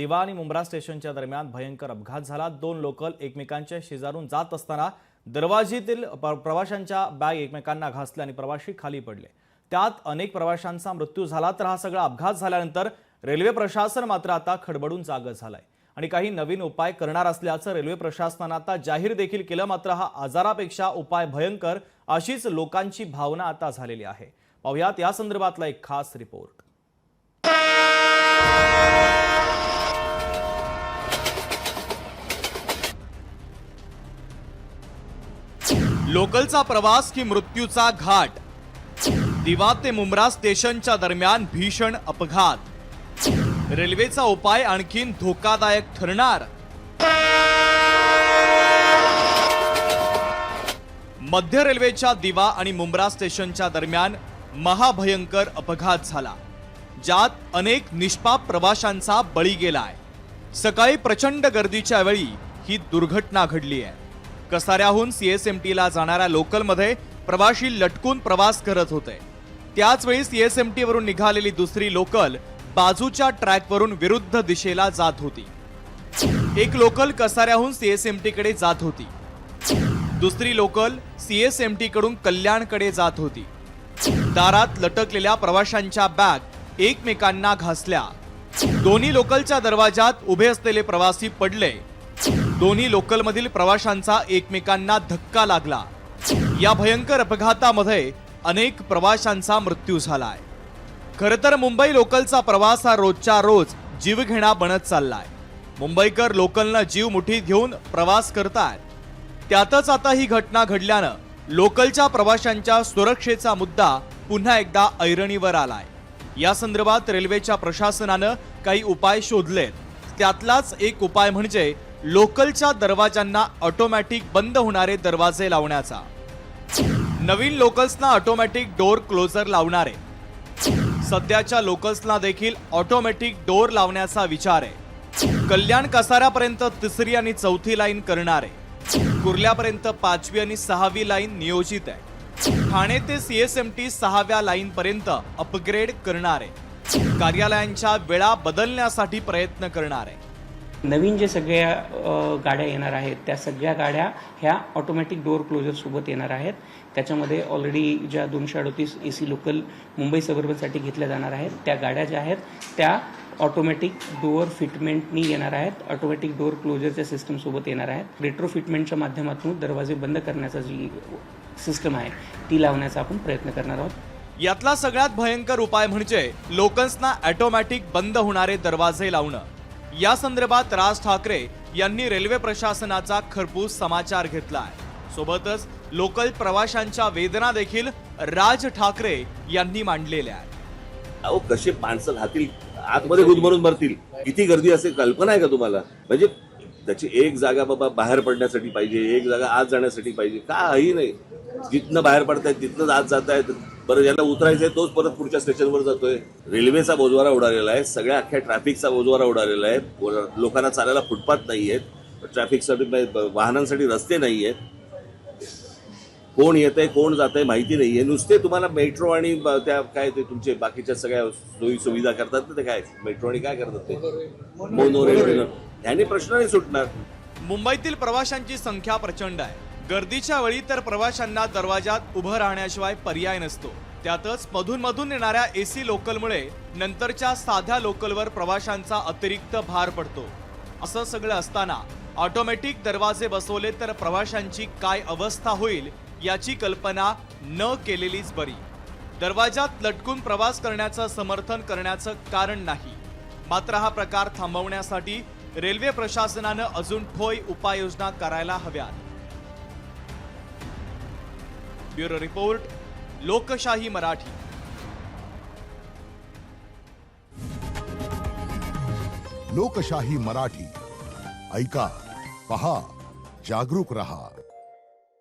दिवा आणि मुंब्रा स्टेशनच्या दरम्यान भयंकर अपघात झाला. दोन लोकल एकमेकांच्या शेजारून जात असताना दरवाजीतील प्रवाशांच्या बॅग एकमेकांना घासल्या आणि प्रवाशी खाली पडले. त्यात अनेक प्रवाशांचा मृत्यू झाला तर हा सगळा अपघात झाल्यानंतर रेल्वे प्रशासन मात्र आता खडबडून जागं झालाय. आणि काही नवीन उपाय करणार असल्याचं रेल्वे प्रशासनानं आता जाहीर देखील केलं मात्र हा आजारापेक्षा उपाय भयंकर अशीच लोकांची भावना आता झालेली आहे. पाहुयात या संदर्भातला एक खास रिपोर्ट लोकलचा प्रवास की मृत्यूचा घाट? दिवा ते मुंब्रा स्टेशनच्या दरम्यान भीषण अपघात. रेल्वेचा उपाय आणखीन धोकादायक ठरणार? मध्य रेल्वेच्या दिवा आणि मुंब्रा स्टेशनच्या दरम्यान महाभयंकर अपघात झाला ज्यात अनेक निष्पाप प्रवाशांचा बळी गेलाय. सकाळी प्रचंड गर्दीच्या वेळी ही दुर्घटना घडली आहे कसाऱ्याहून सीएसएमटीला जाणाऱ्या लोकलमध्ये प्रवाशी लटकून प्रवास करत होते. त्याच वेळी सीएसएमटी वरून निघालेली दुसरी लोकल बाजूच्या ट्रॅकवरून विरुद्ध दिशेला जात होती. एक लोकल कसाऱ्याहून सीएसएमटी कडे जात होती. दुसरी लोकल सीएसएमटी कडून कल्याणकडे जात होती. दारात लटकलेल्या प्रवाशांच्या बॅग एकमेकांना घासल्या. दोन्ही लोकलच्या दरवाजात उभे असलेले प्रवासी पडले. दोन्ही लोकलमधील प्रवाशांचा एकमेकांना धक्का लागला. या भयंकर अपघातामध्ये अनेक प्रवाशांचा मृत्यू झालाय. खरं तर मुंबई लोकलचा प्रवास हा रोजच्या रोज जीवघेणा बनत चाललाय. मुंबईकर लोकलनं जीव मुठीत घेऊन प्रवास करतायत. त्यातच आता ही घटना घडल्यानं लोकलच्या प्रवाशांच्या सुरक्षेचा मुद्दा पुन्हा एकदा ऐरणीवर आलाय. या संदर्भात रेल्वेच्या प्रशासनानं काही उपाय शोधलेत. त्यातलाच एक उपाय म्हणजे लोकलच्या दरवाजांना ऑटोमॅटिक बंद होणारे दरवाजे लावण्याचा. नवीन लोकल्सना ऑटोमॅटिक डोर क्लोजर लावणारे. सध्याच्या लोकल्सना देखील ऑटोमॅटिक डोर लावण्याचा विचार आहे. कल्याण कसाऱ्यापर्यंत तिसरी आणि चौथी लाईन करणारे. कुर्ल्यापर्यंत पाचवी आणि सहावी लाईन नियोजित आहे. ठाणे ते सीएसएमटी सहाव्या लाईन पर्यंत अपग्रेड करणारे. कार्यालयांच्या वेळा बदलण्यासाठी प्रयत्न करणारे. नवीन जे सगळ्या गाड्या येणार आहेत त्या सगळ्या गाड्या ह्या ऑटोमॅटिक डोअर क्लोजरसोबत येणार आहेत. त्याच्यामध्ये ऑलरेडी ज्या दोनशे अडतीस ए सी लोकल मुंबई सबर्बनसाठी घेतल्या जाणार आहेत त्या गाड्या ज्या आहेत त्या ऑटोमॅटिक डोअर फिटमेंटनी येणार आहेत. ऑटोमॅटिक डोअर क्लोजरच्या सिस्टमसोबत येणार आहेत. रेट्रो फिटमेंटच्या माध्यमातून दरवाजे बंद करण्याचा जी सिस्टम आहे ती लावण्याचा आपण प्रयत्न करणार आहोत. यातला सगळ्यात भयंकर उपाय म्हणजे लोकल्सना ऑटोमॅटिक बंद होणारे दरवाजे लावणं. या संदर्भात राज ठाकरे यांनी रेल्वे प्रशासनाचा खरपूस समाचार घेतलाय. सोबतच लोकल प्रवाशांच्या वेदना देखील राज ठाकरे यांनी मांडलेल्या आहेत. अहो कसे माणसं राहतील? आतमध्ये गुदमरून मरतील. किती गर्दी असेल? कल्पना आहे का तुम्हाला? म्हणजे त्याची एक जागा बाबा बाहेर पडण्यासाठी पाहिजे एक जागा आत जाण्यासाठी पाहिजे. काही नाही. जिथनं बाहेर पडतायत तिथनंच आत जात आहेत बरं ज्याला उतरायचंय तोच परत पुढच्या स्टेशनवर जातोय. रेल्वेचा बोजवारा उडालेला आहे. सगळ्या अख्ख्या ट्रॅफिकचा बोजवारा उडालेला आहे. लोकांना चालायला फुटपाथ नाही आहेत ट्रॅफिकसाठी वाहनांसाठी रस्ते नाही आहेत कोण येत आहे कोण जात आहे माहिती नाहीये. नुसते तुम्हाला मेट्रो आणि त्या काय ते तुमचे बाकीच्या सगळ्या सोयी सुविधा करतात ना ते काय? मेट्रो आणि काय करतात ते? मोनो रेल्वे ह्याने प्रश्न नाही सुटणार. मुंबईतील प्रवाशांची संख्या प्रचंड आहे. गर्दीच्या वेळी तर प्रवाशांना दरवाजात उभं राहण्याशिवाय पर्याय नसतो. त्यातच मधून मधून येणाऱ्या एसी लोकलमुळे नंतरच्या साध्या लोकलवर प्रवाशांचा अतिरिक्त भार पडतो. असं सगळं असताना ऑटोमॅटिक दरवाजे बसवले तर प्रवाशांची काय अवस्था होईल याची कल्पना न केलेलीच बरी. दरवाजात लटकून प्रवास करण्याचं समर्थन करण्याचं कारण नाही. मात्र हा प्रकार थांबवण्यासाठी रेल्वे प्रशासनानं अजून ठोय उपाययोजना करायला हव्यात. ब्युरो रिपोर्ट लोकशाही मराठी। लोकशाही मराठी ऐका पहा जागरूक रहा।